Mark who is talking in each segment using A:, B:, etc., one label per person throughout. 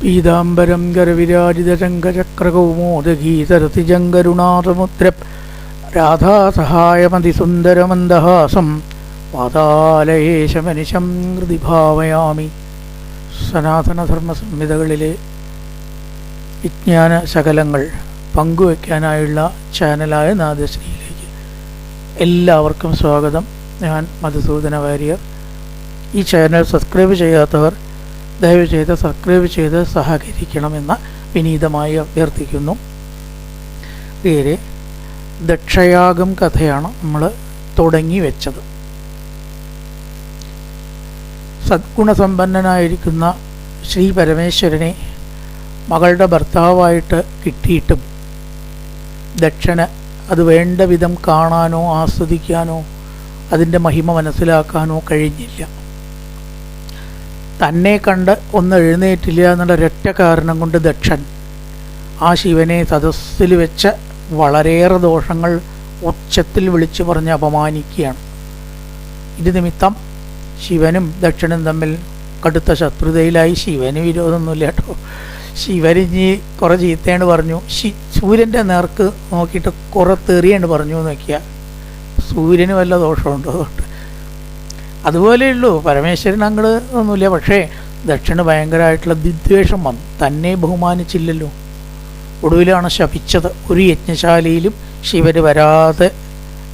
A: പീതാംബരം ഗരവിരാജിതശങ്കചക്രകൗമോദഗീതരതിജങ്കരുണാതമുദ്ര രാധാസഹായമതിസുന്ദരമന്ദഹാസം പാതാലയേശമനിശം ഹൃതി ഭാവയാമി. സനാതനധർമ്മ സംഹിതകളിലെ വിജ്ഞാന ശകലങ്ങൾ പങ്കുവയ്ക്കാനായുള്ള ചാനലായ നാദശ്രീയിലേക്ക് എല്ലാവർക്കും സ്വാഗതം. ഞാൻ മധുസൂദന വാര്യർ ഈ ചാനൽ സബ്സ്ക്രൈബ് ചെയ്യാത്തവർ ദയവ് ചെയ്ത് സബ്സ്ക്രൈബ് ചെയ്ത് സഹകരിക്കണമെന്ന് വിനീതമായി അഭ്യർത്ഥിക്കുന്നു. പേര് ദക്ഷയാഗം കഥയാണ് നമ്മൾ തുടങ്ങി വെച്ചത്. സദ്ഗുണസമ്പന്നനായിരിക്കുന്ന ശ്രീ പരമേശ്വരനെ മകളുടെ ഭർത്താവായിട്ട് കിട്ടിയിട്ടും ദക്ഷന് അത് വേണ്ട വിധം കാണാനോ ആസ്വദിക്കാനോ അതിന്റെ മഹിമ മനസ്സിലാക്കാനോ കഴിഞ്ഞില്ല. തന്നെ കണ്ട് ഒന്ന് എഴുന്നേറ്റില്ല എന്നുള്ള ഒരൊറ്റ കാരണം കൊണ്ട് ദക്ഷൻ. ആ ശിവനെ സദസ്സിൽ വെച്ച് വളരെയേറെ ദോഷങ്ങൾ ഉച്ചത്തിൽ വിളിച്ചു പറഞ്ഞ് അപമാനിക്കുകയാണ്. ഇത് നിമിത്തം ശിവനും ദക്ഷനും തമ്മിൽ കടുത്ത ശത്രുതയിലായി. ശിവന് വിരോധമൊന്നുമില്ല കേട്ടോ. ശിവരിഞ്ഞി കുറേ ചീത്തയാണ് പറഞ്ഞു. ശി സൂര്യന്റെ നേർക്ക് നോക്കിയിട്ട് കുറേ തെറിയാണ് പറഞ്ഞു നോക്കിയാൽ. സൂര്യന് വല്ല ദോഷമുണ്ടോ? അതുകൊണ്ട് അതുപോലെയുള്ളൂ പരമേശ്വരൻ അങ്ങോട്ട് ഒന്നുമില്ല പക്ഷേ ദക്ഷിണ ഭയങ്കരമായിട്ടുള്ള വിദ്വേഷം വന്നു. തന്നെ ബഹുമാനിച്ചില്ലല്ലോ. ഒടുവിലാണ് ശപിച്ചത്. ഒരു യജ്ഞശാലയിലും ശിവന് വരാതെ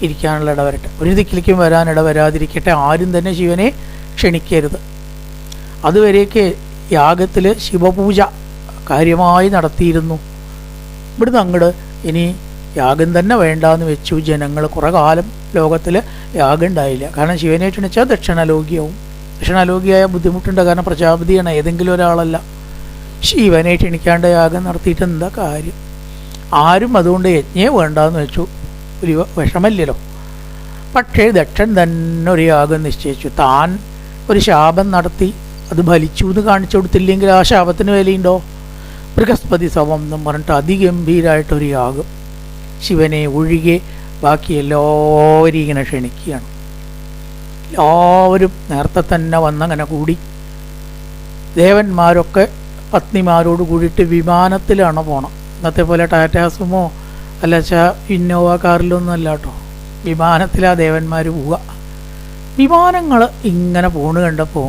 A: ഇരിക്കാനുള്ള ഇടവരട്ടെ. ഒരു ദിക്കിലേക്കും വരാൻ ഇടവരാതിരിക്കട്ടെ. ആരും തന്നെ ശിവനെ ക്ഷണിക്കരുത്. അതുവരെയൊക്കെ യാഗത്തിൽ ശിവപൂജ കാര്യമായി നടത്തിയിരുന്നു. ഇവിടുന്ന് അങ്ങോട്ട് ഇനി യാഗം തന്നെ വേണ്ടാന്ന് വെച്ചു ജനങ്ങൾ കുറേ കാലം ലോകത്തിൽ യാഗം ഉണ്ടായില്ല. കാരണം ശിവനെ ക്ഷണിച്ചാൽ ദക്ഷിണാലോകിയാവും. ദക്ഷിണാലോകിയായ ബുദ്ധിമുട്ടുണ്ട്? കാരണം പ്രജാപതിയാണ്. ഏതെങ്കിലും ഒരാളല്ല. ശിവനെ ക്ഷണിക്കാണ്ട് യാഗം നടത്തിയിട്ട് എന്താ കാര്യം? ആരും അതുകൊണ്ട് യജ്ഞേ വേണ്ടാന്ന് വെച്ചു. ഒരു വിഷമല്ലല്ലോ പക്ഷേ ദക്ഷൻ തന്നെ ഒരു യാഗം നിശ്ചയിച്ചു. താൻ ഒരു ശാപം നടത്തി. അത് ഫലിച്ചു എന്ന് കാണിച്ചു കൊടുത്തില്ലെങ്കിൽ ആ ശാപത്തിന് വിലയുണ്ടോ? ബൃഹസ്പതി സവം എന്നും പറഞ്ഞിട്ട് അതിഗംഭീരായിട്ടൊരു യാഗം. ശിവനെ ഒഴികെ ബാക്കി എല്ലാവരും ഇങ്ങനെ ക്ഷണിക്കുകയാണ്. എല്ലാവരും നേരത്തെ തന്നെ വന്നങ്ങനെ കൂടി. ദേവന്മാരൊക്കെ പത്നിമാരോട് കൂടിയിട്ട് വിമാനത്തിലാണ് പോണം. ഇന്നത്തെ പോലെ ടാറ്റാസുമോ അല്ല വെച്ചാൽ ഇന്നോവ കാറിലൊന്നും അല്ല കേട്ടോ. വിമാനത്തിലാണ് ദേവന്മാർ പോവുക. വിമാനങ്ങൾ ഇങ്ങനെ പോണ് കണ്ടപ്പോൾ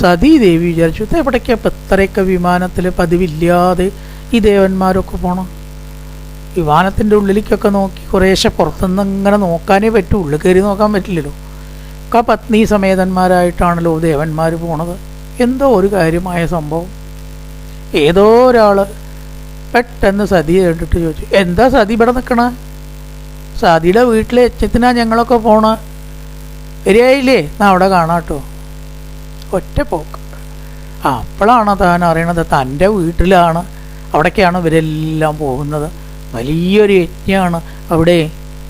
A: സതീദേവി വിചാരിച്ചു "ഇത് എവിടേക്കാ ഇപ്പം ഇത്രയൊക്കെ വിമാനത്തിൽ പതിവില്ലാതെ ഈ ദേവന്മാരൊക്കെ പോണം? വിമാനത്തിന്റെ ഉള്ളിലേക്കൊക്കെ നോക്കി കുറേശ്ശെ പുറത്തുനിന്ന് ഇങ്ങനെ നോക്കാനേ പറ്റൂ. ഉള്ളിൽ കയറി നോക്കാൻ പറ്റില്ലല്ലോ. ഒക്കെ പത്നി സമേതന്മാരായിട്ടാണല്ലോ ദേവന്മാർ പോണത്. എന്തോ ഒരു കാര്യമായ സംഭവം. ഏതോ ഒരാൾ പെട്ടെന്ന് സതി കണ്ടിട്ട് ചോദിച്ചു എന്താ സതി ഇവിടെ നിൽക്കണ സതിയുടെ വീട്ടിലെ എച്ചത്തിനാ ഞങ്ങളൊക്കെ പോണ? ശരിയായില്ലേ? എന്നാ അവിടെ കാണാട്ടോ. ഒറ്റ പോക്ക്. അപ്പോഴാണ് താൻ അറിയണത്. തന്റെ വീട്ടിലാണ് അവിടേക്കാണ് ഇവരെല്ലാം പോകുന്നത്. വലിയൊരു യജ്ഞമാണ് അവിടെ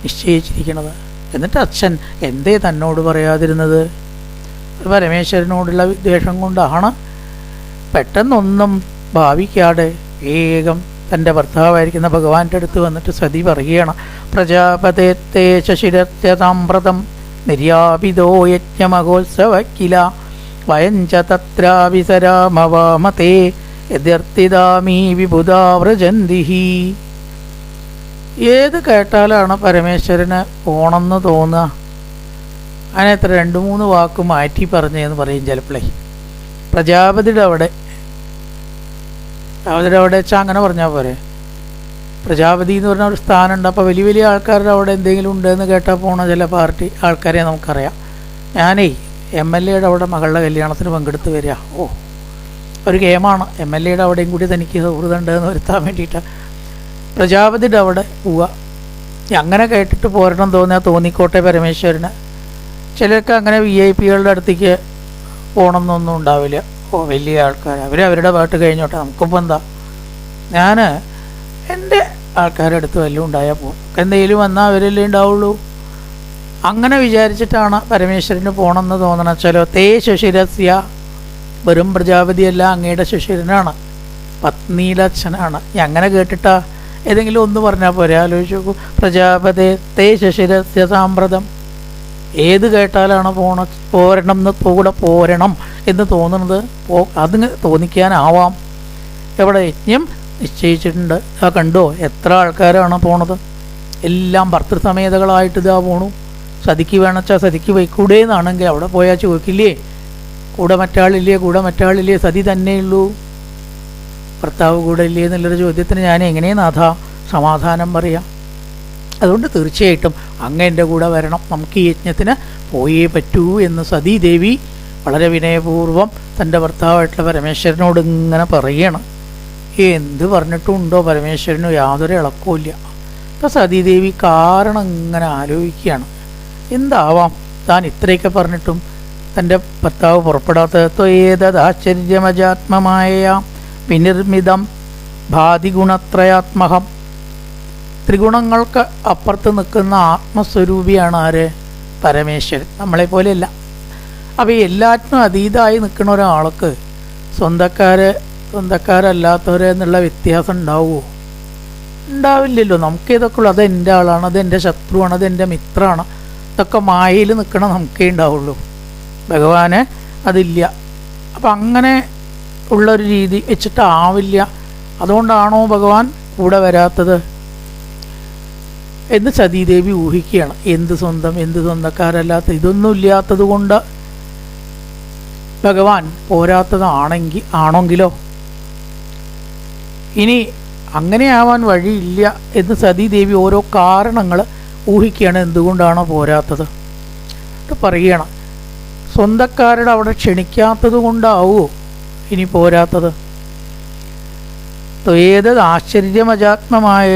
A: നിശ്ചയിച്ചിരിക്കുന്നത്. എന്നിട്ട് അച്ഛൻ എന്തേ തന്നോട് പറയാതിരുന്നത്? പരമേശ്വരനോടുള്ള വിദ്വേഷം കൊണ്ടാണ് പെട്ടെന്നൊന്നും ഭാവിക്കാതെ വേഗം തന്റെ ഭർത്താവായിരിക്കുന്ന ഭഗവാന്റെ അടുത്ത് വന്നിട്ട് സതി പറയുകയാണ് പ്രജാപതേ ശശിരത്യതാമ്രതം നിര്യാപിതോ യജ്ഞമഹോത്സവ കില വയഞ്ച തത്രാവിസരാമവാമതേ എതിർത്തിദാമീ വിബുധാ ഏത് കേട്ടാലാണ് പരമേശ്വരന് പോണമെന്ന് തോന്നുക? അതിനെത്ര രണ്ട് മൂന്ന് വാക്ക് മാറ്റി പറഞ്ഞതെന്ന് പറയും ചിലപ്പോഴേ. പ്രജാപതിയുടെ അവിടെ. പ്രജാപതിയുടെ അവിടെ വെച്ചാൽ അങ്ങനെ പറഞ്ഞാൽ പോരെ. പ്രജാപതി എന്ന് പറഞ്ഞ ഒരു സ്ഥാനമുണ്ട്. അപ്പോൾ വലിയ വലിയ ആൾക്കാരുടെ അവിടെ എന്തെങ്കിലും ഉണ്ടെന്ന് കേട്ടാൽ പോണ ചില പാർട്ടി ആൾക്കാരെ നമുക്കറിയാം. ഞാനേ എം എൽ എയുടെ അവിടെ മകളുടെ കല്യാണത്തിന് പങ്കെടുത്ത് വരിക. ഓ ഒരു ഗെയിമാണ്. എം എൽ എയുടെ അവിടെയും കൂടി തനിക്ക് സൗഹൃദം ഉണ്ടെന്ന് വരുത്താൻ വേണ്ടിയിട്ട് പ്രജാപതിയുടെ അവിടെ പോവുക. അങ്ങനെ കേട്ടിട്ട് പോരണം തോന്നിയാൽ തോന്നിക്കോട്ടെ പരമേശ്വരന്. ചിലർക്ക് അങ്ങനെ വി ഐ പികളുടെ അടുത്തേക്ക് പോകണം എന്നൊന്നും ഉണ്ടാവില്ല. ഓ വലിയ ആൾക്കാർ അവർ അവരുടെ പാട്ട് കഴിഞ്ഞോട്ടെ. നമുക്കിപ്പോൾ എന്താ? ഞാൻ എന്റെ ആൾക്കാരുടെ അടുത്ത് വല്ലതും ഉണ്ടായാൽ പോകും എന്തെങ്കിലും വന്നാൽ അവരല്ലേ ഉണ്ടാവുള്ളൂ. അങ്ങനെ വിചാരിച്ചിട്ടാണ് പരമേശ്വരന് പോകണമെന്ന് തോന്നണം ചിലോ തേ ശശിരസ്യ വെറും പ്രജാപതിയല്ല അങ്ങയുടെ ശശിരനാണ്. പത്നിയുടെ അച്ഛനാണ് അങ്ങനെ കേട്ടിട്ടാ ഏതെങ്കിലും ഒന്ന് പറഞ്ഞാൽ പോരെ. ആലോചിച്ച് നോക്കൂ. പ്രജാപതേ തേ ശശിരസ്യ സാമ്പ്രതം. ഏത് കേട്ടാലാണ് പോണ പോരണം എന്ന് കൂടെ പോരണം എന്ന് തോന്നുന്നത് പോ അതിന് തോന്നിക്കാനാവാം. എവിടെ യജ്ഞം നിശ്ചയിച്ചിട്ടുണ്ട്. ആ കണ്ടോ? എത്ര ആൾക്കാരാണ് പോണത്? എല്ലാം ഭർത്തൃസമേതകളായിട്ട് ഇതാ പോണു. സതിക്ക് വേണച്ചാൽ സതിക്ക് വയ്ക്കൂടേ എന്നാണെങ്കിൽ അവിടെ പോയാൽ ചോദിക്കില്ലേ? കൂടെ മറ്റാളില്ലേ? കൂടെ മറ്റാളില്ലേ? സതി തന്നെയുള്ളൂ. ഭർത്താവ് കൂടെ ഇല്ലേ എന്നുള്ളൊരു ചോദ്യത്തിന് ഞാൻ എങ്ങനെ നാഥ സമാധാനം പറയാം? അതുകൊണ്ട് തീർച്ചയായിട്ടും അങ്ങ് എന്റെ കൂടെ വരണം. നമുക്ക് ഈ യജ്ഞത്തിന് പോയേ പറ്റൂ എന്ന് സതീദേവി വളരെ വിനയപൂർവം തന്റെ ഭർത്താവായിട്ടുള്ള പരമേശ്വരനോട് ഇങ്ങനെ പറയണം. എന്ത് പറഞ്ഞിട്ടുണ്ടോ പരമേശ്വരന് യാതൊരു ഇളക്കവുമില്ല അപ്പം സതീദേവി കാരണം ഇങ്ങനെ ആലോചിക്കുകയാണ്. എന്താവാം? താൻ ഇത്രയൊക്കെ പറഞ്ഞിട്ടും തന്റെ ഭർത്താവ് പുറപ്പെടാത്ത ഏതദാശ്ചര്യമജാത്മമായ വിനിർമ്മിതം ഭാതിഗുണത്രയാത്മകം. ത്രിഗുണങ്ങൾക്ക് അപ്പുറത്ത് നിൽക്കുന്ന ആത്മസ്വരൂപിയാണ് ആര്? പരമേശ്വരൻ. നമ്മളെ പോലെയല്ല അപ്പോൾ എല്ലാറ്റിനും അതീതമായി നിൽക്കുന്ന ഒരാൾക്ക് സ്വന്തക്കാര് സ്വന്തക്കാരല്ലാത്തവർ എന്നുള്ള വ്യത്യാസം ഉണ്ടാവുമോ? ഉണ്ടാവില്ലല്ലോ. നമുക്ക് ഇതൊക്കെ ഉള്ളൂ. അത് എന്റെ ആളാണ് അത് എന്റെ ശത്രുവാണ് അത് എന്റെ മിത്രമാണ് ഇതൊക്കെ മായയിൽ നിൽക്കണം നമുക്കേ ഉണ്ടാവുള്ളൂ. ഭഗവാന് അതില്ല. അപ്പം അങ്ങനെ ഉള്ളൊരു രീതി വെച്ചിട്ടാവില്ല. അതുകൊണ്ടാണോ ഭഗവാൻ കൂടെ വരാത്തത്? എന്ന് സതീദേവി ഊഹിക്കുകയാണ്. എന്ത് സ്വന്തം എന്ത് സ്വന്തക്കാരല്ലാത്ത ഇതൊന്നും ഇല്ലാത്തത് കൊണ്ട് ഭഗവാൻ പോരാത്തതാണെങ്കിൽ ആണെങ്കിലോ? ഇനി അങ്ങനെയാവാൻ വഴിയില്ല എന്ന് സതീദേവി ഓരോ കാരണങ്ങൾ ഊഹിക്കുകയാണ്. എന്തുകൊണ്ടാണോ പോരാത്തത്? പറയണം സ്വന്തക്കാരുടെ അവിടെ ക്ഷണിക്കാത്തത് കൊണ്ടാവോ? ഇനി പോരാത്തത്. ത്വേതത് ആശ്ചര്യമജാത്മമായ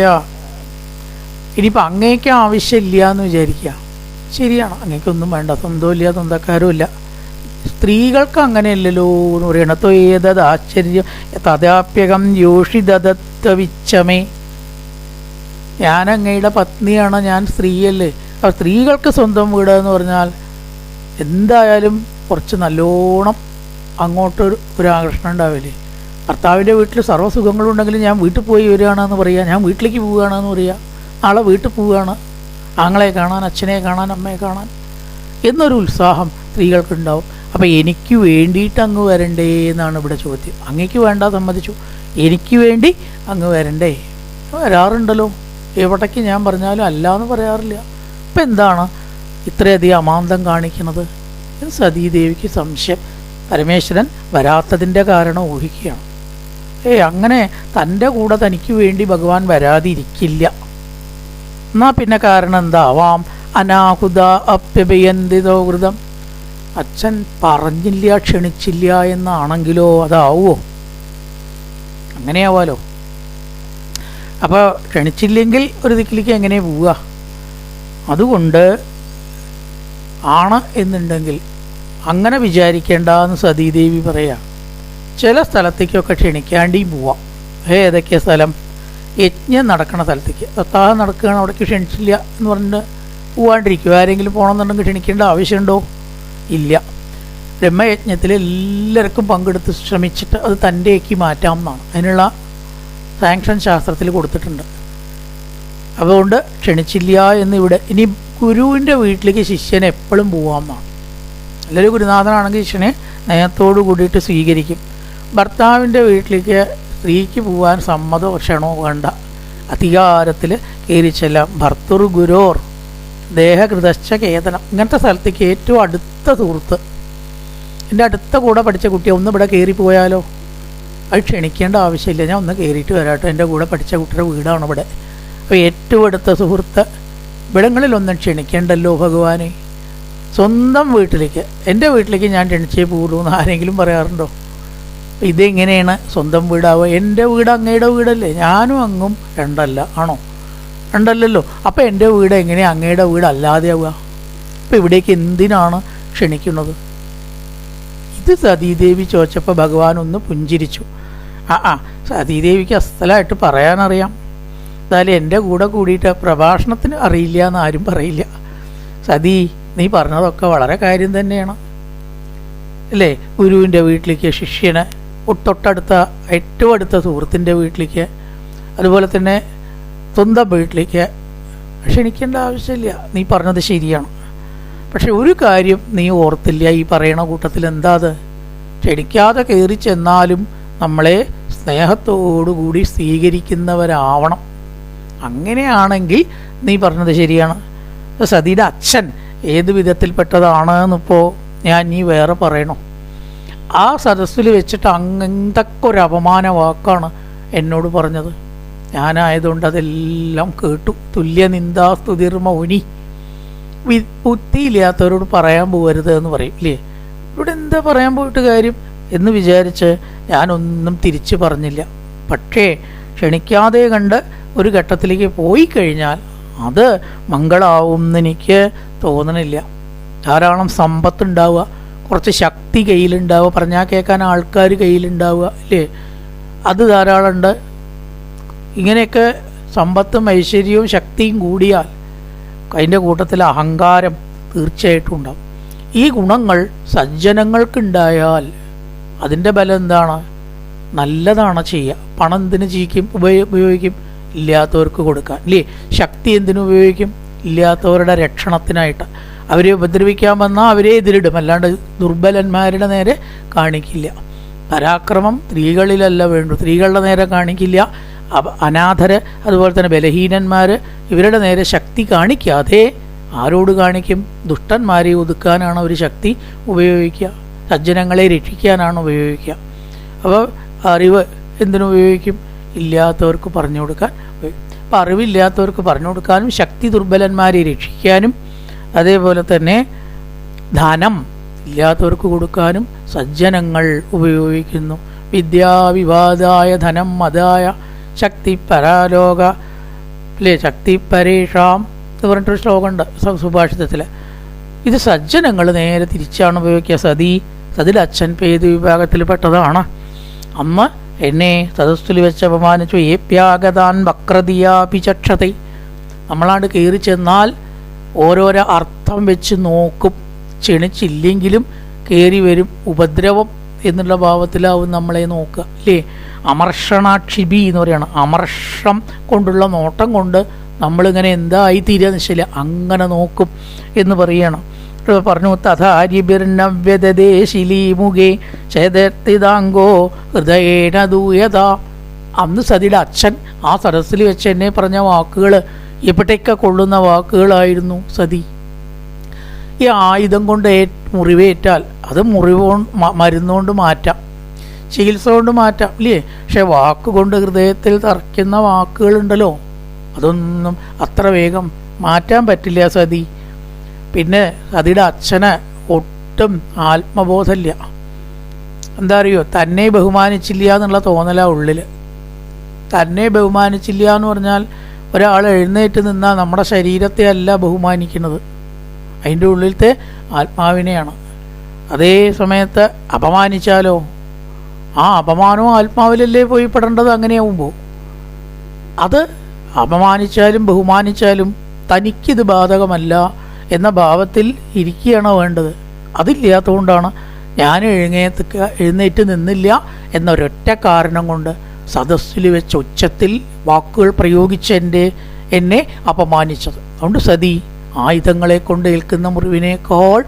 A: ഇനിയിപ്പോൾ അങ്ങേക്ക് ആവശ്യമില്ല എന്ന് വിചാരിക്കുക. ശരിയാണ് അങ്ങേക്കൊന്നും വേണ്ട സ്വന്തമില്ല സ്വന്തക്കാരും ഇല്ല സ്ത്രീകൾക്ക് അങ്ങനെയല്ലല്ലോ എന്ന് പറയണം ഏതത് ആശ്ചര്യം തഥാപ്യകം യോഷിതത്വവിച്ചമേ ഞാൻ അങ്ങയുടെ പത്നിയാണ് ഞാൻ സ്ത്രീയല്ലേ. അപ്പോൾ സ്ത്രീകൾക്ക് സ്വന്തം വീട് എന്ന് പറഞ്ഞാൽ എന്തായാലും കുറച്ച് നല്ലോണം അങ്ങോട്ടൊരു ഒരു ആകർഷണം ഉണ്ടാവില്ലേ? ഭർത്താവിന്റെ വീട്ടിൽ സർവസുഖങ്ങളും ഉണ്ടെങ്കിലും ഞാൻ വീട്ടിൽ പോയി വരികയാണെന്ന് പറയുക ഞാൻ വീട്ടിലേക്ക് പോവുകയാണെന്ന് പറയുക ആളെ വീട്ടിൽ പോവുകയാണ് ആങ്ങളെ കാണാൻ അച്ഛനെ കാണാൻ അമ്മയെ കാണാൻ എന്നൊരു ഉത്സാഹം സ്ത്രീകൾക്കുണ്ടാവും. അപ്പോൾ എനിക്ക് വേണ്ടിയിട്ട് അങ്ങ് വരണ്ടേ എന്നാണ് ഇവിടെ ചോദ്യം. അങ്ങേക്ക് വേണ്ട സമ്മതിച്ചു. എനിക്ക് വേണ്ടി അങ്ങ് വരണ്ടേ? വരാറുണ്ടല്ലോ. എവിടേക്ക് ഞാൻ പറഞ്ഞാലും അല്ല എന്ന് പറയാറില്ല. അപ്പം എന്താണ് ഇത്രയധികം അമാന്തം കാണിക്കുന്നത്? സതീദേവിക്ക് സംശയം. പരമേശ്വരൻ വരാത്തതിന്റെ കാരണം ഊഹിക്കുകയാണ്. ഏ അങ്ങനെ തന്റെ കൂടെ തനിക്ക് വേണ്ടി ഭഗവാൻ വരാതിരിക്കില്ല. എന്നാ പിന്നെ കാരണം എന്താവാം? അനാഹുത അപ്യഭയന്തിതോ കൃതം അച്ഛൻ പറഞ്ഞില്ല ക്ഷണിച്ചില്ല എന്നാണെങ്കിലോ അതാവോ അങ്ങനെയാവാലോ? അപ്പോൾ ക്ഷണിച്ചില്ലെങ്കിൽ ഒരു ദിക്കിലേക്ക് എങ്ങനെ പോവുക? അതുകൊണ്ട് ആണ് എന്നുണ്ടെങ്കിൽ അങ്ങനെ വിചാരിക്കേണ്ടെന്ന് സതീദേവി പറയാം. ചില സ്ഥലത്തേക്കൊക്കെ ക്ഷണിക്കാണ്ടിയും പോവാം. ഏതൊക്കെ സ്ഥലം? യജ്ഞം നടക്കണ സ്ഥലത്തേക്ക്. സത്താഹം നടക്കുകയാണ് അവിടേക്ക് ക്ഷണിച്ചില്ല എന്ന് പറഞ്ഞിട്ട് പോവാണ്ടിരിക്കും. ആരെങ്കിലും പോകണമെന്നുണ്ടെങ്കിൽ ക്ഷണിക്കേണ്ട ആവശ്യമുണ്ടോ? ഇല്ല. ബ്രഹ്മയജ്ഞത്തിൽ എല്ലാവർക്കും പങ്കെടുത്ത് ശ്രമിച്ചിട്ട് അത് തന്റെയാക്കി മാറ്റാം എന്നാണ് അതിനുള്ള സാങ്ഷൻ ശാസ്ത്രത്തിൽ കൊടുത്തിട്ടുണ്ട്. അതുകൊണ്ട് ക്ഷണിച്ചില്ല എന്നിവിടെ ഇനി ഗുരുവിന്റെ വീട്ടിലേക്ക് ശിഷ്യൻ എപ്പോഴും പോകാമെന്നാണ് നല്ലൊരു ഗുരുനാഥനാണെങ്കിൽ ഈശ്വനെ നയത്തോടു കൂടിയിട്ട് സ്വീകരിക്കും. ഭർത്താവിന്റെ വീട്ടിലേക്ക് സ്ത്രീക്ക് പോകാൻ സമ്മതമോ ക്ഷണമോ വേണ്ട. അധികാരത്തിൽ കയറി ചെല്ലാം. ഭർത്തൃ ഗുരോർ ദേഹകൃതശ്ച കേതനം. ഇങ്ങനത്തെ സ്ഥലത്തേക്ക് ഏറ്റവും അടുത്ത സുഹൃത്ത്. എന്റെ അടുത്ത കൂടെ പഠിച്ച കുട്ടിയെ ഒന്ന് ഇവിടെ കയറി പോയാലോ? അത് ക്ഷണിക്കേണ്ട ആവശ്യമില്ല. ഞാൻ ഒന്ന് കയറിയിട്ട് വരാട്ടോ എന്റെ കൂടെ പഠിച്ച കുട്ടിയുടെ വീടാണ് ഇവിടെ. അപ്പോൾ ഏറ്റവും അടുത്ത സുഹൃത്ത്. ഇവിടങ്ങളിലൊന്നും ക്ഷണിക്കേണ്ടല്ലോ ഭഗവാനെ. സ്വന്തം വീട്ടിലേക്ക് എന്റെ വീട്ടിലേക്ക് ഞാൻ ക്ഷണിച്ചേ പോകുള്ളൂ എന്ന് ആരെങ്കിലും പറയാറുണ്ടോ? ഇതെങ്ങനെയാണ് സ്വന്തം വീടാവുക? എന്റെ വീട് അങ്ങയുടെ വീടല്ലേ? ഞാനും അങ്ങും രണ്ടല്ല ആണോ? രണ്ടല്ലല്ലോ. അപ്പോൾ എന്റെ വീട് എങ്ങനെയാണ് അങ്ങയുടെ വീട് അല്ലാതെയാവുക? അപ്പോൾ ഇവിടേക്ക് എന്തിനാണ് ക്ഷണിക്കുന്നത്? ഇത് സതീദേവി ചോദിച്ചപ്പോൾ ഭഗവാൻ ഒന്ന് പുഞ്ചിരിച്ചു. ആ ആ സതീദേവിക്ക് അസ്ഥലമായിട്ട് പറയാനറിയാം. എന്തായാലും എന്റെ കൂടെ കൂടിയിട്ട് പ്രഭാഷണത്തിന് അറിയില്ല എന്ന് ആരും പറയില്ല. സതീ നീ പറഞ്ഞതൊക്കെ വളരെ കാര്യം തന്നെയാണ്. അല്ലേ? ഗുരുവിന്റെ വീട്ടിലേക്ക് ശിഷ്യന് തൊട്ടടുത്ത ഏറ്റവും അടുത്ത സുഹൃത്തിന്റെ വീട്ടിലേക്ക് അതുപോലെ തന്നെ സ്വന്തം വീട്ടിലേക്ക്. ക്ഷണിക്കേണ്ട ആവശ്യമില്ല. നീ പറഞ്ഞത് ശരിയാണ്. പക്ഷെ ഒരു കാര്യം നീ ഓർത്തില്ല ഈ പറയണ കൂട്ടത്തിൽ എന്താ അത്? ക്ഷണിക്കാതെ കയറി ചെന്നാലും നമ്മളെ സ്നേഹത്തോടുകൂടി സ്വീകരിക്കുന്നവരാവണം. അങ്ങനെയാണെങ്കിൽ നീ പറഞ്ഞത് ശരിയാണ്. സതിയുടെ അച്ഛൻ ഏത് വിധത്തിൽപ്പെട്ടതാണ് എന്നിപ്പോൾ ഞാൻ നീ വേറെ പറയണോ? ആ സദസ്സിൽ വെച്ചിട്ട് അങ്ങനത്തൊക്കെ ഒരു അപമാന വാക്കാണ് എന്നോട് പറഞ്ഞത്. ഞാനായതുകൊണ്ട് അതെല്ലാം കേട്ടു. തുല്യ നിന്ദാസ്തുതിർ മൗനി. വി- ബുദ്ധിയില്ലാത്തവരോട് പറയാൻ പോകരുത് എന്ന് പറയും ഇല്ലേ? ഇവിടെ എന്താ പറയാൻ പോയിട്ട് കാര്യം? എന്ന് വിചാരിച്ച് ഞാനൊന്നും തിരിച്ചു പറഞ്ഞില്ല. പക്ഷേ ക്ഷണിക്കാതെ കണ്ട് ഒരു ഘട്ടത്തിലേക്ക് പോയി കഴിഞ്ഞാൽ അത് മംഗളാവും എനിക്ക് തോന്നണില്ല. ധാരാളം സമ്പത്തുണ്ടാവുക. കുറച്ച് ശക്തി കയ്യിലുണ്ടാവുക. പറഞ്ഞാൽ കേൾക്കാൻ ആൾക്കാർ കയ്യിലുണ്ടാവുക അല്ലേ? അത് ധാരാളം ഉണ്ട്. ഇങ്ങനെയൊക്കെ സമ്പത്തും ഐശ്വര്യവും ശക്തിയും കൂടിയാൽ അതിന്റെ കൂട്ടത്തിൽ അഹങ്കാരം തീർച്ചയായിട്ടും ഉണ്ടാവും. ഈ ഗുണങ്ങൾ സജ്ജനങ്ങൾക്കുണ്ടായാൽ അതിന്റെ ബലം എന്താണ്? നല്ലതാണ് ചെയ്യുക. പണം എന്തിനു ചെയ്യിക്കും ഉപയോ ഉപയോഗിക്കും? ഇല്ലാത്തവർക്ക് കൊടുക്കാൻ. അല്ലേ ശക്തി എന്തിനു ഉപയോഗിക്കും? ഇല്ലാത്തവരുടെ രക്ഷണത്തിനായിട്ട്. അവരെ ഉപദ്രവിക്കാൻ വന്നാൽ അവരെ എതിരിടും. അല്ലാണ്ട് ദുർബലന്മാരുടെ നേരെ കാണിക്കില്ല. പരാക്രമം സ്ത്രീകളിലല്ല വേണ്ടു. സ്ത്രീകളുടെ നേരെ കാണിക്കില്ല. അനാഥര് അതുപോലെ തന്നെ ബലഹീനന്മാർ ഇവരുടെ നേരെ ശക്തി കാണിക്കാതെ ആരോട് കാണിക്കും? ദുഷ്ടന്മാരെ ഒതുക്കാനാണ് ഒരു ശക്തി ഉപയോഗിക്കുക. സജ്ജനങ്ങളെ രക്ഷിക്കാനാണ് ഉപയോഗിക്കുക. അപ്പോൾ അറിവ് എന്തിനുപയോഗിക്കും ഇല്ലാത്തവർക്ക് പറഞ്ഞു കൊടുക്കാൻ അപ്പം അറിവില്ലാത്തവർക്ക് പറഞ്ഞു കൊടുക്കാനും ശക്തി ദുർബലന്മാരെ രക്ഷിക്കാനും അതേപോലെ തന്നെ ധനം ഇല്ലാത്തവർക്ക് കൊടുക്കാനും സജ്ജനങ്ങൾ ഉപയോഗിക്കുന്നു. വിദ്യാവിവാദായ ധനം മതായ ശക്തി പരാലോക അല്ലേ ശക്തി പരീക്ഷാം എന്ന് പറഞ്ഞിട്ടൊരു ശ്ലോകമുണ്ട് സുഭാഷിതത്തിൽ ഇത് സജ്ജനങ്ങൾ നേരെ തിരിച്ചാണ് ഉപയോഗിക്കുക. സതി സതിൽ അച്ഛൻ പേത് വിഭാഗത്തിൽപ്പെട്ടതാണ്. അമ്മ എന്നെ സദസ്സിൽ വെച്ച് അപമാനിച്ചു ഏപ്യാഗതാൻ വക്രതിയാഭിചക്ഷത നമ്മളാണ്ട് കയറി ചെന്നാൽ ഓരോരോ അർത്ഥം വെച്ച് നോക്കും. ക്ഷണിച്ചില്ലെങ്കിലും കയറി വരും ഉപദ്രവം എന്നുള്ള ഭാവത്തിലാവും നമ്മളെ നോക്കുക. അല്ലേ? അമർഷണാക്ഷിബി എന്ന് പറയണം. അമർഷം കൊണ്ടുള്ള നോട്ടം കൊണ്ട് നമ്മളിങ്ങനെ എന്തായി തീരുക വെച്ചാൽ അങ്ങനെ നോക്കും എന്ന് പറയണം. പറഞ്ഞു തഥാരിബിർനവ്യതേ ക്ഷേതത്തിതാങ്കോ ഹൃദയേണ ദൂയത. അന്ന് സതിയുടെ അച്ഛൻ ആ സരസിൽ വെച്ച് എന്നെ പറഞ്ഞ വാക്കുകൾ എവിടേക്ക കൊള്ളുന്ന വാക്കുകളായിരുന്നു സതി. ഈ ആയുധം കൊണ്ട് മുറിവേറ്റാൽ അത് മുറിവ് മരുന്നുകൊണ്ട് മാറ്റാം ചികിത്സ കൊണ്ട് മാറ്റാം ഇല്ലേ? പക്ഷെ വാക്കുകൊണ്ട് ഹൃദയത്തിൽ തറയ്ക്കുന്ന വാക്കുകളുണ്ടല്ലോ അതൊന്നും അത്ര വേഗം മാറ്റാൻ പറ്റില്ല സതി. പിന്നെ സതിയുടെ അച്ഛന് ഒട്ടും ആത്മബോധമില്ല. എന്താ അറിയോ തന്നെ ബഹുമാനിച്ചില്ല എന്നുള്ള തോന്നലാ ഉള്ളിൽ തന്നെ ബഹുമാനിച്ചില്ല എന്ന് പറഞ്ഞാൽ ഒരാൾ എഴുന്നേറ്റ് നിന്നാൽ നമ്മുടെ ശരീരത്തെ അല്ല ബഹുമാനിക്കുന്നത്. അതിന്റെ ഉള്ളിലത്തെ ആത്മാവിനെയാണ്. അതേ സമയത്ത് അപമാനിച്ചാലോ? ആ അപമാനവും ആത്മാവിലല്ലേ പോയി പെടേണ്ടത് അങ്ങനെയാവുമ്പോൾ അത് അപമാനിച്ചാലും ബഹുമാനിച്ചാലും തനിക്കിത് ബാധകമല്ല. എന്ന ഭാവത്തിൽ ഇരിക്കുകയാണ് വേണ്ടത്? അതില്ലാത്തതുകൊണ്ടാണ് ഞാൻ എഴുന്നേത്ത് എഴുന്നേറ്റ് നിന്നില്ല എന്നൊരൊറ്റ കാരണം കൊണ്ട് സദസ്സിൽ വെച്ച് ഉച്ചത്തിൽ വാക്കുകൾ പ്രയോഗിച്ച് എന്റെ എന്നെ അപമാനിച്ചത്. അതുകൊണ്ട് സതി ആയുധങ്ങളെ കൊണ്ട് ഏൽക്കുന്ന മുറിവിനേക്കാൾ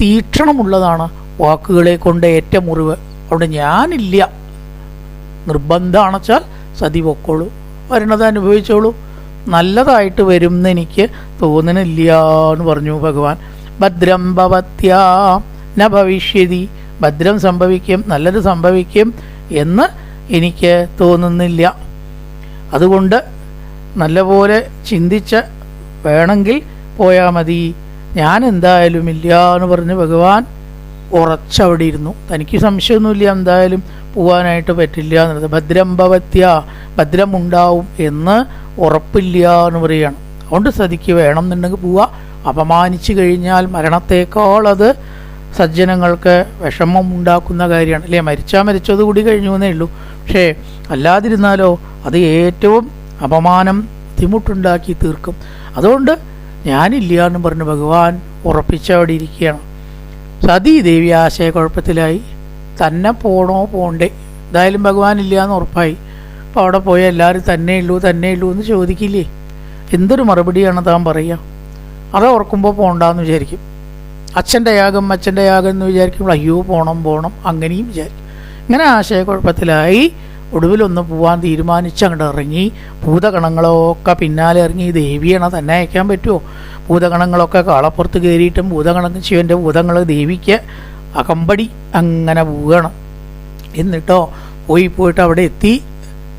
A: തീക്ഷണമുള്ളതാണ് വാക്കുകളെ കൊണ്ട് ഏറ്റ മുറിവ്. അതുകൊണ്ട് ഞാനില്ല. നിർബന്ധമാണെച്ചാൽ സതി പൊക്കോളൂ. വരണത് അനുഭവിച്ചോളൂ. നല്ലതായിട്ട് വരും എന്ന് എനിക്ക് തോന്നണില്ല എന്ന് പറഞ്ഞു ഭഗവാൻ. ഭദ്രം ഭവത്യാ ന ഭവിഷ്യതി. ഭദ്രം സംഭവിക്കും നല്ലത് സംഭവിക്കും എന്ന് എനിക്ക് തോന്നുന്നില്ല. അതുകൊണ്ട് നല്ലപോലെ ചിന്തിച്ച് വേണമെങ്കിൽ പോയാൽ മതി. ഞാൻ എന്തായാലും ഇല്ല എന്ന് പറഞ്ഞ് ഭഗവാൻ ഉറച്ചവിടെ ഇരുന്നു. തനിക്ക് സംശയമൊന്നുമില്ല എന്തായാലും പോവാനായിട്ട് പറ്റില്ല എന്നുള്ളത്. ഭദ്രം ഭവത്യ ഭദ്രം ഉണ്ടാവും എന്ന് ഉറപ്പില്ല എന്ന് പറയുകയാണ്. അതുകൊണ്ട് സതിക്ക് വേണം എന്നുണ്ടെങ്കിൽ പോവുക. അപമാനിച്ചു കഴിഞ്ഞാൽ മരണത്തേക്കാൾ അത് സജ്ജനങ്ങൾക്ക് വിഷമം ഉണ്ടാക്കുന്ന കാര്യമാണ്. അല്ലേ? മരിച്ചാൽ മരിച്ചത് കൂടി കഴിഞ്ഞു എന്നേ ഉള്ളൂ. പക്ഷേ അല്ലാതിരുന്നാലോ അത് ഏറ്റവും അപമാനം ബുദ്ധിമുട്ടുണ്ടാക്കി തീർക്കും. അതുകൊണ്ട് ഞാനില്ല എന്ന് പറഞ്ഞ് ഭഗവാൻ ഉറപ്പിച്ചവിടെ ഇരിക്കുകയാണ്. സതി ദേവി ആശയക്കുഴപ്പത്തിലായി. തന്നെ പോണോ പോണ്ടേ? എന്തായാലും ഭഗവാൻ ഇല്ല എന്ന് ഉറപ്പായി. അപ്പോൾ അവിടെ പോയി എല്ലാവരും തന്നെ ഉള്ളൂ തന്നെ ഉള്ളൂ എന്ന് ചോദിക്കില്ലേ? എന്തൊരു മറുപടിയാണ് താൻ പറയുക? അത് ഓർക്കുമ്പോൾ പോകണ്ടെന്ന് വിചാരിക്കും. അച്ഛന്റെ യാഗം അച്ഛന്റെ യാഗം എന്ന് വിചാരിക്കുമ്പോൾ അയ്യോ പോണം പോണം അങ്ങനെയും വിചാരിക്കും. ഇങ്ങനെ ആശയക്കുഴപ്പത്തിലായി ഒടുവിലൊന്ന് പോകാൻ തീരുമാനിച്ച് അങ്ങോട്ട് ഇറങ്ങി. ഭൂതഗണങ്ങളൊക്കെ പിന്നാലെ ഇറങ്ങി. ദേവിയാണ് തന്നെ അയക്കാൻ പറ്റുമോ ഭൂതഗണങ്ങളൊക്കെ കാളപ്പുറത്ത് കയറിയിട്ടും ഭൂതഗണങ്ങൾ ശിവന്റെ ഭൂതങ്ങൾ ദേവിക്ക് അകമ്പടി അങ്ങനെ പോവുകയാണ്. എന്നിട്ടോ പോയി പോയിട്ട് അവിടെ എത്തി.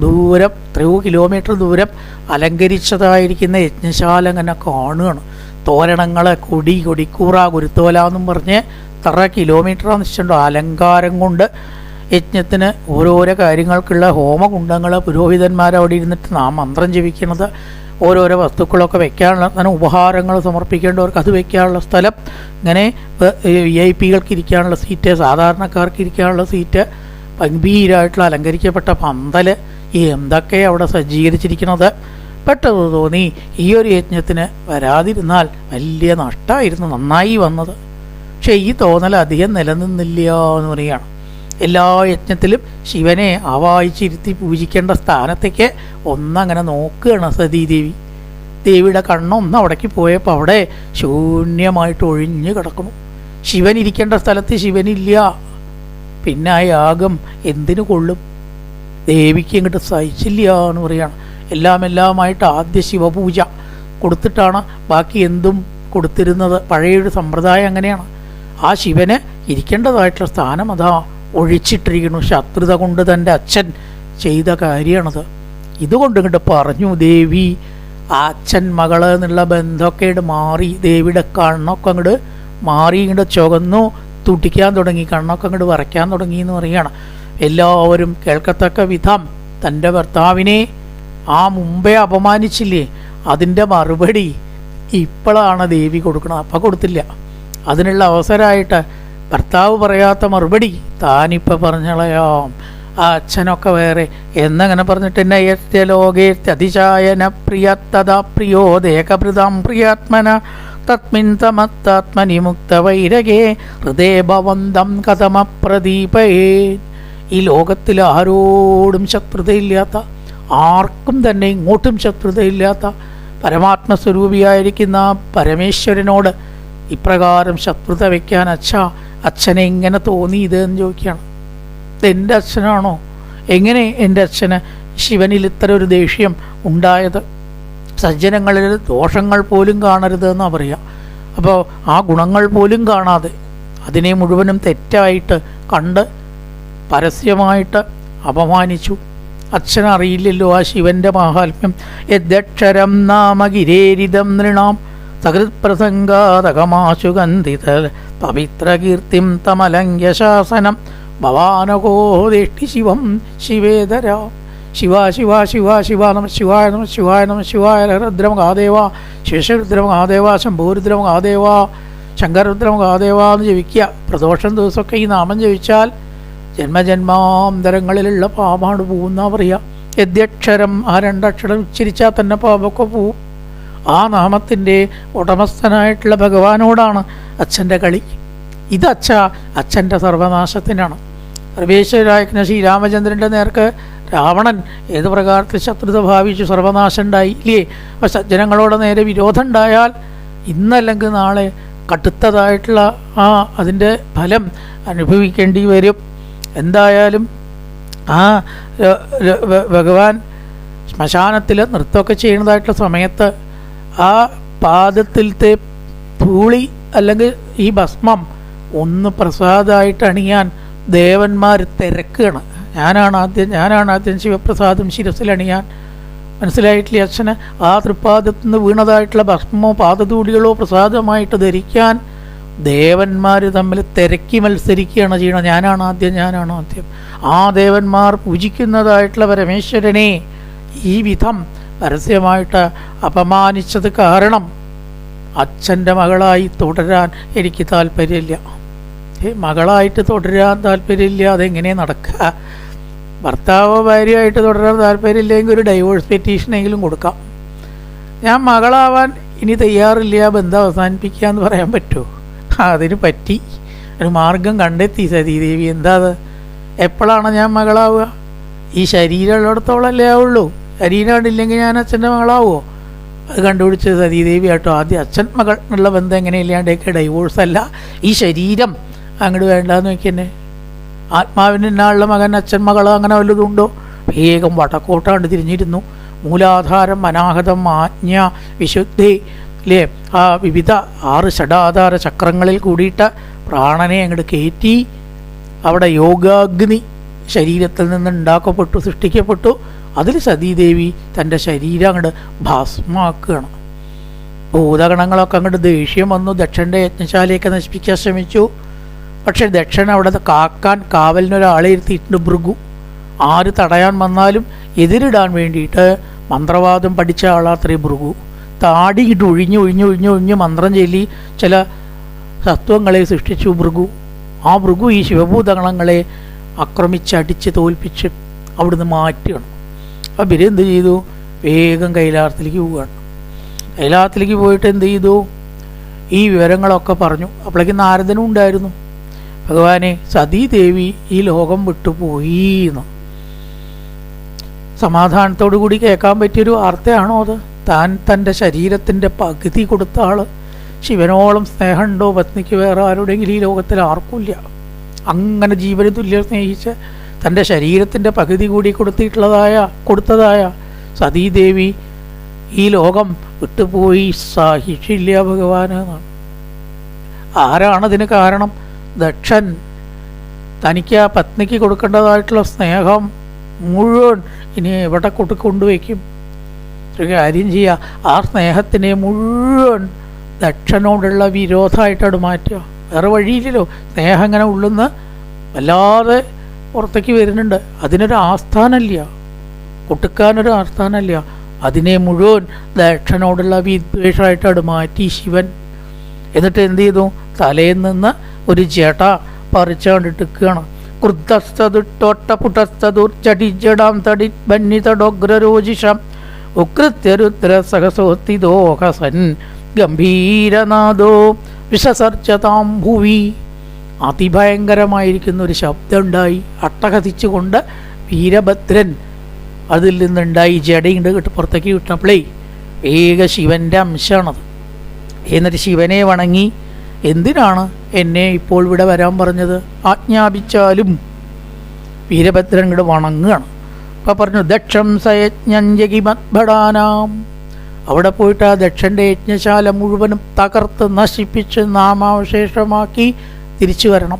A: ദൂരം എത്രയോ കിലോമീറ്റർ ദൂരം അലങ്കരിച്ചതായിരിക്കുന്ന യജ്ഞശാല അങ്ങനെ കാണുകയാണ്. തോരണങ്ങളെ കൊടി കൊടിക്കൂറ കുരുത്തോല എന്നും പറഞ്ഞ് എത്ര കിലോമീറ്റർ വെച്ചിട്ടുണ്ടോ അലങ്കാരം കൊണ്ട് യജ്ഞത്തിന് ഓരോരോ കാര്യങ്ങൾക്കുള്ള ഹോമകുണ്ടങ്ങൾ പുരോഹിതന്മാർ അവിടെ ഇരുന്നിട്ട് നാം മന്ത്രം ജപിക്കുന്നത് ഓരോരോ വസ്തുക്കളൊക്കെ വെക്കാനുള്ള അങ്ങനെ ഉപഹാരങ്ങൾ സമർപ്പിക്കേണ്ടവർക്ക് അത് വെക്കാനുള്ള സ്ഥലം ഇങ്ങനെ വി ഐ പികൾക്ക് ഇരിക്കാനുള്ള സീറ്റ് സാധാരണക്കാർക്ക് ഇരിക്കാനുള്ള സീറ്റ് ഗംഭീരമായിട്ടുള്ള അലങ്കരിക്കപ്പെട്ട പന്തൽ ഈ എന്തൊക്കെ അവിടെ സജ്ജീകരിച്ചിരിക്കുന്നത് പെട്ടെന്ന് തോന്നി ഈ ഒരു യജ്ഞത്തിന് വരാതിരുന്നാൽ വലിയ നഷ്ടമായിരുന്നു നന്നായി വന്നത്. പക്ഷേ ഈ തോന്നൽ അധികം നിലനിന്നില്ല എന്ന് പറയുകയാണ്. എല്ലാ യജ്ഞത്തിലും ശിവനെ ആവാഹിച്ചിരുത്തി പൂജിക്കേണ്ട സ്ഥാനത്തേക്ക് ഒന്നങ്ങനെ നോക്കുകയാണ് സതീദേവി. ദേവിയുടെ കണ്ണൊന്ന് അവിടേക്ക് പോയപ്പോൾ അവിടെ ശൂന്യമായിട്ട് ഒഴിഞ്ഞു കിടക്കുന്നു. ശിവൻ ഇരിക്കേണ്ട സ്ഥലത്ത് ശിവനില്ല. പിന്നെ ആ യാഗം എന്തിനു കൊള്ളും? ദേവിക്ക് ഇങ്ങോട്ട് സഹിച്ചില്ല എന്ന് പറയുകയാണ് എല്ലാം എല്ലാമായിട്ട് ആദ്യ ശിവപൂജ കൊടുത്തിട്ടാണ് ബാക്കി എന്തും കൊടുത്തിരുന്നത്. പഴയൊരു സമ്പ്രദായം അങ്ങനെയാണ്. ആ ശിവന് ഇരിക്കേണ്ടതായിട്ടുള്ള സ്ഥാനം അതാ ഒഴിച്ചിട്ടിരിക്കുന്നു. ശത്രുത കൊണ്ട് തന്റെ അച്ഛൻ ചെയ്ത കാര്യമാണത്. ഇതുകൊണ്ട് ഇങ്ങോട്ട് പറഞ്ഞു ദേവി ആ അച്ഛൻ മകൾ എന്നുള്ള ബന്ധമൊക്കെ ഇങ്ങോട്ട് മാറി ദേവിയുടെ കണ്ണൊക്കെ അങ്ങോട്ട് മാറി ഇങ്ങോട്ട് ചുവന്നു തുട്ടിക്കാൻ തുടങ്ങി കണ്ണൊക്കെ അങ്ങോട്ട് വരയ്ക്കാൻ തുടങ്ങി എന്ന് പറയുകയാണ് എല്ലാവരും കേൾക്കത്തക്ക വിധം തന്റെ ഭർത്താവിനെ ആ മുമ്പേ അപമാനിച്ചില്ലേ? അതിന്റെ മറുപടി ഇപ്പോഴാണ് ദേവി കൊടുക്കണം അപ്പം കൊടുത്തില്ല. അതിനുള്ള അവസരമായിട്ട് ഭർത്താവ് പറയാത്ത മറുപടി താനിപ്പോൾ പറഞ്ഞളയാം. ആ അച്ഛനൊക്കെ വേറെ. എന്നങ്ങനെ പറഞ്ഞിട്ട് നയത്യ ലോകേത്യ പ്രിയ തഥാ പ്രിയോ ദേഹഭൃതാം പ്രിയാത്മന തസ്മിൻ തമത്താത്മനി മുക്തവൈരകേ ഹൃദയഭവന്തം കഥമപ്രദീപേ ഈ ലോകത്തിൽ ആരോടും ശത്രുതയില്ലാത്ത ആർക്കും തന്നെ ഇങ്ങോട്ടും ശത്രുതയില്ലാത്ത പരമാത്മസ്വരൂപിയായിരിക്കുന്ന പരമേശ്വരനോട് ഇപ്രകാരം ശത്രുത വയ്ക്കാൻ അച്ഛ അച്ഛനെ ഇങ്ങനെ തോന്നി ഇത് എന്ന് ചോദിക്കുകയാണ്. ഇതെന്റെ അച്ഛനാണോ? എങ്ങനെ എന്റെ അച്ഛന് ശിവനിൽ ഇത്ര ഒരു ദേഷ്യം ഉണ്ടായത്? സജ്ജനങ്ങളിൽ ദോഷങ്ങൾ പോലും കാണരുത് എന്നാണ് പറയുക അപ്പോൾ ആ ഗുണങ്ങൾ പോലും കാണാതെ അതിനെ മുഴുവനും തെറ്റായിട്ട് കണ്ട് പരസ്യമായിട്ട് അപമാനിച്ചു. അച്ഛൻ അറിയില്ലല്ലോ ആ ശിവന്റെ മാഹാത്മ്യം. യദ്യക്ഷരം നാമഗിരേരിതം നൃണാം. സഹൃത്പ്രസംഗാതകമാശുഗന്ധിത പവിത്രകീർത്തിം തമലങ്ക്യശാസനം ഭവാനകോദേഷ്ടി ശിവം ശിവേതര ശിവ ശിവ ശിവ ശിവ നമ ശിവായ നമ ശിവായ നമ ശിവായ രുദ്രമഹാദേവ ശിവശരുദ്രമഹാദേവ ശംഭൂരുദ്രമഹാദേവ ശങ്കരരുദ്രമഹാദേവ എന്ന് ജപിക്കുക. പ്രദോഷം ദിവസമൊക്കെ ഈ നാമം ജപിച്ചാൽ ജന്മജന്മാന്തരങ്ങളിലുള്ള പാപാണ് പോകുന്ന പറയുക യദ്യക്ഷരം ആ രണ്ടക്ഷരം ഉച്ചരിച്ചാൽ തന്നെ പാപൊക്കെ പോവും. ആ നാമത്തിന്റെ ഉടമസ്ഥനായിട്ടുള്ള ഭഗവാനോടാണ് അച്ഛന്റെ കളി. ഇത് അച്ഛ അച്ഛന്റെ സർവനാശത്തിനാണ്. സർവേശ്വരായ ശ്രീരാമചന്ദ്രന്റെ നേർക്ക് രാവണൻ ഏത് പ്രകാരത്തിൽ ശത്രുത ഭാവിച്ചു സർവനാശം ഉണ്ടായി ഇല്ലേ? അപ്പോൾ സജ്ജനങ്ങളോട് നേരെ വിരോധം ഉണ്ടായാൽ ഇന്നല്ലെങ്കിൽ നാളെ കടുത്തതായിട്ടുള്ള ആ അതിന്റെ ഫലം അനുഭവിക്കേണ്ടി വരും. എന്തായാലും ആ ഭഗവാൻ ശ്മശാനത്തിൽ നൃത്തമൊക്കെ ചെയ്യുന്നതായിട്ടുള്ള സമയത്ത് ആ പാദത്തിലത്തെ പൂളി അല്ലെങ്കിൽ ഈ ഭസ്മം ഒന്ന് പ്രസാദമായിട്ട് അണിയാൻ ദേവന്മാർ തിരക്കുകയാണ് ഞാനാണ് ആദ്യം ഞാനാണ് ആദ്യം ശിവപ്രസാദം ശിരസിലണിയാൻ മനസ്സിലായിട്ടില്ല അച്ഛന്? ആ തൃപ്പാദത്തിൽ നിന്ന് വീണതായിട്ടുള്ള ഭസ്മമോ പാദധൂളികളോ പ്രസാദമായിട്ട് ധരിക്കാൻ ദേവന്മാർ തമ്മിൽ തിരക്കി മത്സരിക്കുകയാണ് ചെയ്യണം ഞാനാണ് ആദ്യം ഞാനാണ് ആദ്യം. ആ ദേവന്മാർ പൂജിക്കുന്നതായിട്ടുള്ള പരമേശ്വരനെ ഈ വിധം പരസ്യമായിട്ട് അപമാനിച്ചത് കാരണം അച്ഛന്റെ മകളായി തുടരാൻ എനിക്ക് താല്പര്യമില്ല. ഏ, മകളായിട്ട് തുടരാൻ താല്പര്യമില്ല. അതെങ്ങനെ നടക്കുക? ഭർത്താവോ ഭാര്യയായിട്ട് തുടരാൻ താല്പര്യമില്ലെങ്കിൽ ഒരു ഡൈവോഴ്സ് പെറ്റീഷനെങ്കിലും കൊടുക്കാം. ഞാൻ മകളാവാൻ ഇനി തയ്യാറില്ല. ബന്ധം അവസാനിപ്പിക്കുക എന്ന് പറയാൻ പറ്റുമോ? അതിന് പറ്റി. ഒരു മാർഗം കണ്ടെത്തി സതീദേവി എന്താ അത്? എപ്പോഴാണ് ഞാൻ മകളാവുക? ഈ ശരീരം ഉള്ളിടത്തോളല്ലേ ആവുള്ളൂ. ശരീരം ഞാൻ അച്ഛന്റെ മകളാവുമോ? അത് കണ്ടുപിടിച്ച് സതീദേവി ആട്ടോ ആദ്യം അച്ഛൻ മകൾ എന്നുള്ള ബന്ധം എങ്ങനെയില്ലാണ്ടൊക്കെ ഡൈവോഴ്സ് അല്ല. ഈ ശരീരം അങ്ങോട്ട് വേണ്ടാന്ന് നോക്കിയെന്നെ. ആത്മാവിന് എന്നാളുള്ള മകൻ അച്ഛൻ മകൾ അങ്ങനെ വല്ലതും ഉണ്ടോ? വേഗം വടക്കോട്ടാണ്ട് തിരിഞ്ഞിരുന്നു. മൂലാധാരം അനാഹതം ആജ്ഞ വിശുദ്ധി അല്ലേ ആ വിവിധ ആറ് ഷഡാധാര ചക്രങ്ങളിൽ കൂടിയിട്ട് പ്രാണനെ അങ്ങോട്ട് കയറ്റി അവിടെ യോഗാഗ്നി ശരീരത്തിൽ നിന്ന് ഉണ്ടാക്കപ്പെട്ടു സൃഷ്ടിക്കപ്പെട്ടു. അതിൽ സതീദേവി തന്റെ ശരീരം അങ്ങോട്ട് ഭസ്മാക്കുകയാണ്. ഭൂതഗണങ്ങളൊക്കെ അങ്ങോട്ട് ദേഷ്യം വന്നു ദക്ഷന്റെ യജ്ഞശാലയൊക്കെ നശിപ്പിക്കാൻ ശ്രമിച്ചു. പക്ഷേ ദക്ഷൻ അവിടെ കാക്കാൻ കാവലിനൊരാളെ ഇരുത്തിയിട്ടുണ്ട് ഭൃഗു. ആര് തടയാൻ വന്നാലും എതിരിടാൻ വേണ്ടിയിട്ട് മന്ത്രവാദം പഠിച്ച ആളാത്രേ ഭൃഗു. താടി ഇട്ട് ഒഴിഞ്ഞ് ഒഴിഞ്ഞ് ഒഴിഞ്ഞ് ഒഴിഞ്ഞ് മന്ത്രം ചൊല്ലി ചില സത്വങ്ങളെ സൃഷ്ടിച്ചു ഭൃഗു. ആ ഭൃഗു ഈ ശിവഭൂതങ്ങളെ ആക്രമിച്ചടിച്ച് തോൽപ്പിച്ച് അവിടുന്ന് മാറ്റുകയാണ് അപ്പം എന്ത് ചെയ്തു? വേഗം കൈലാസത്തിലേക്ക് പോവുകയാണ്. കൈലാസത്തിലേക്ക് പോയിട്ട് എന്ത് ചെയ്തു? ഈ വിവരങ്ങളൊക്കെ പറഞ്ഞു. അപ്പോഴേക്കും നാരദനും ഉണ്ടായിരുന്നു. ഭഗവാനെ സതീദേവി ഈ ലോകം വിട്ടുപോയി എന്ന്. സമാധാനത്തോടു കൂടി കേൾക്കാൻ പറ്റിയൊരു വാർത്തയാണോ അത്? താൻ തന്റെ ശരീരത്തിന്റെ പകുതി കൊടുത്ത ആൾ ശിവനോളം സ്നേഹമുണ്ടോ? പത്നിക്ക് വേറെ ആരോടെങ്കിലും ഈ ലോകത്തിൽ ആർക്കുമില്ല. അങ്ങനെ ജീവന് തുല്യം സ്നേഹിച്ച് തന്റെ ശരീരത്തിന്റെ പകുതി കൂടി കൊടുത്തിട്ടുള്ളതായ കൊടുത്തതായ സതീദേവി ഈ ലോകം വിട്ടുപോയി. സഹിച്ചില്ല ഭഗവാന് എന്നാണ്. ആരാണതിന് കാരണം? ദക്ഷൻ. തനിക്ക് ആ പത്നിക്ക് കൊടുക്കേണ്ടതായിട്ടുള്ള സ്നേഹം മുഴുവൻ ഇനി എവിടെ കൊണ്ട് കൊണ്ടുവയ്ക്കും? ഒരു കാര്യം ചെയ്യുക ആ സ്നേഹത്തിനെ മുഴുവൻ ദക്ഷനോടുള്ള വിരോധമായിട്ടാണ് മാറ്റുക. വേറെ വഴിയില്ലല്ലോ. സ്നേഹം ഇങ്ങനെ ഉള്ളുന്ന് വല്ലാതെ പുറത്തേക്ക് വരുന്നുണ്ട്. അതിനൊരു ആസ്ഥാനമില്ല കൊട്ടുക്കാനൊരു ആസ്ഥാനമില്ല അതിനെ മുഴുവൻ ദക്ഷനോടുള്ള വിദ്വേഷമായിട്ടാണ് മാറ്റി ശിവൻ. എന്നിട്ട് എന്ത് ചെയ്തു? തലയിൽ നിന്ന് ഒരു ചേട്ട ജട ചടി കൃത്തസ്തതുട്ടൊട്ടപുട്ടസ്തതുർച്ചടിജടാം തടി ബന്നിതടോഗ്രരോജിഷം സഹസോത്തിദോഹസൻ ഗംഭീരനാദോ വിഷസർച്ചതാം ഭുവി. അതിഭയങ്കരമായിരിക്കുന്ന ഒരു ശബ്ദമുണ്ടായി. അട്ടഹസിച്ചുകൊണ്ട് വീരഭദ്രൻ അതിൽ നിന്നുണ്ടായി. ജടയുണ്ട് കിട്ട് പുറത്തേക്ക് കിട്ടണപ്പോഴേ ഏക ശിവന്റെ അംശമാണത്. എന്നിട്ട് ശിവനെ വണങ്ങി എന്തിനാണ് എന്നെ ഇപ്പോൾ ഇവിടെ വരാൻ പറഞ്ഞത്? ആജ്ഞാപിച്ചാലും വീരഭദ്രൻ ഇങ്ങോട്ട് വണങ്ങുകയാണ്. പറഞ്ഞു ദക്ഷം സയജ്ഞഞ്ജകിമദ്ഭടാനാം അവിടെ പോയിട്ട് ആ ദക്ഷന്റെ യജ്ഞശാല മുഴുവനും തകർത്ത് നശിപ്പിച്ച് നാമാവശേഷമാക്കി തിരിച്ചു വരണം.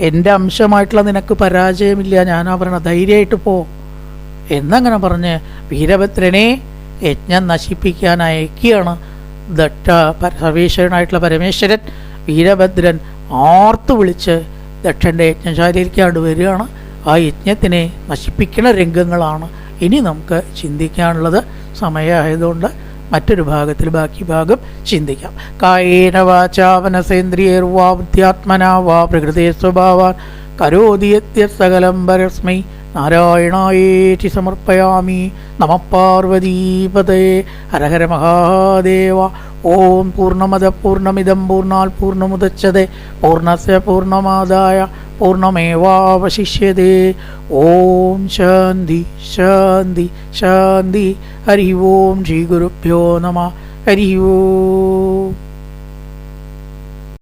A: എന്റെ അംശമായിട്ടുള്ള നിനക്ക് പരാജയമില്ല ഞാനാ പറയണ ധൈര്യമായിട്ട് പോ. എന്നങ്ങനെ പറഞ്ഞ് വീരഭദ്രനെ യജ്ഞം നശിപ്പിക്കാൻ അയക്കുകയാണ് ദട്ട സർവീശ്വരനായിട്ടുള്ള പരമേശ്വരൻ. വീരഭദ്രൻ ആർത്തു വിളിച്ച് ദക്ഷന്റെ യജ്ഞശാലയിലേക്കാണ്ട് വരികയാണ്. ആ യജ്ഞത്തിനെ നശിപ്പിക്കുന്ന രംഗങ്ങളാണ് ഇനി നമുക്ക് ചിന്തിക്കാനുള്ളത്. സമയമായതുകൊണ്ട് മറ്റൊരു ഭാഗത്തിൽ ബാക്കി ഭാഗം ചിന്തിക്കാം. കായേന വാചാവനസേന്ദ്രിയർവാ ബുദ്ധ്യാത്മനാ വാ പ്രകൃതി സ്വഭാവാൻ കരോതിയത്യ സകലം പരസ്മൈ നാരായണായേറ്റി സമർപ്പയാമി നമ പാർവതീപതേ ഹരഹര മഹാദേവ. ഓം പൂർണമത പൂർണമിതം പൂർണാൽ പൂർണമുദച്ഛതേ. പൂർണസ്യ പൂർണമാദായ പൂർണമേവാവശിഷ്യതേ. ഓം ശാന്തി ശാന്തി ശാന്തി. ഹരി ഓം ശ്രീ ഗുരുഭ്യോ നമ. ഹരി ഓം